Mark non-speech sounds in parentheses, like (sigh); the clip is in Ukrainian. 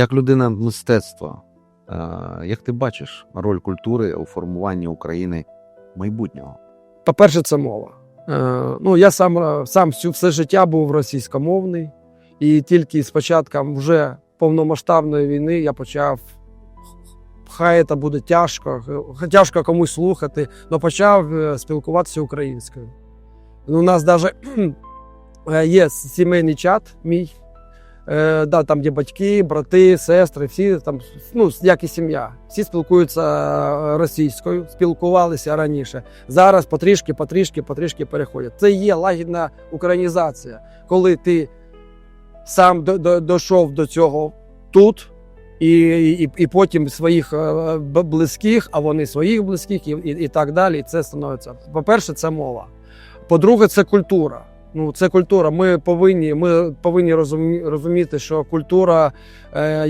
Як людина мистецтва, е, як ти бачиш роль культури у формуванні України майбутнього? По-перше, це мова. Е, ну, я сам, е, сам все життя був російськомовний, і тільки з початком вже повномасштабної війни я почав. Хай це буде тяжко, тяжко комусь слухати, але почав спілкуватися українською. Ну, У нас навіть (clears throat) є сімейний чат мій, е, да, там є батьки, брати, сестри, всі там, ну, як і сім'я. Всі спілкуються е, російською, спілкувалися раніше. Зараз потрішки, потрішки, потрішки переходять. Це є лагідна українізація, коли ти сам до- до- дійшов до цього тут. І, і, і потім своїх е, близьких, а вони своїх близьких, і, і, і так далі. І це становиться. По-перше, це мова. По-друге, це культура. Ну, це культура. Ми повинні, ми повинні розумі- розуміти, що культура. Е,